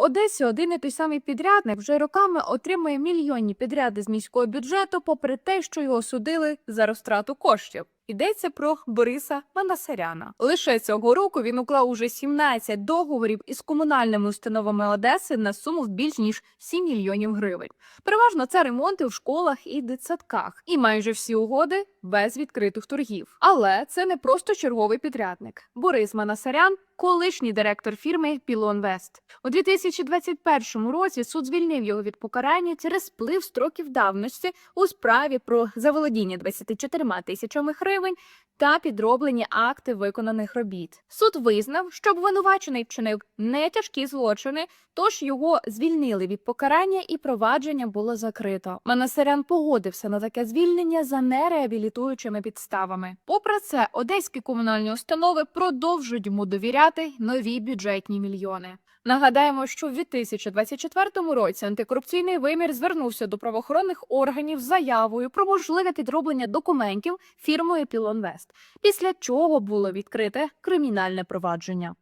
Одесі один і той самий підрядник вже роками отримує мільйонні підряди з міського бюджету, попри те, що його судили за розтрату коштів. Йдеться про Бориса Манасаряна. Лише цього року він уклав уже 17 договорів із комунальними установами Одеси на суму в більш ніж 7 мільйонів гривень. Переважно це ремонти в школах і дитсадках, і майже всі угоди без відкритих торгів. Але це не просто черговий підрядник. Борис Манасарян колишній директор фірми Пілон Вест. У 2021 році суд звільнив його від покарання через сплив строків давності у справі про заволодіння 24 тисячами гривень doing та підроблені акти виконаних робіт. Суд визнав, що обвинувачений вчинив не тяжкі злочини, тож його звільнили від покарання і провадження було закрито. Манасарян погодився на таке звільнення за нереабілітуючими підставами. Попри це, одеські комунальні установи продовжують йому довіряти нові бюджетні мільйони. Нагадаємо, що в 2024 році антикорупційний вимір звернувся до правоохоронних органів з заявою про можливе підроблення документів фірмою Пілонвест, після чого було відкрите кримінальне провадження.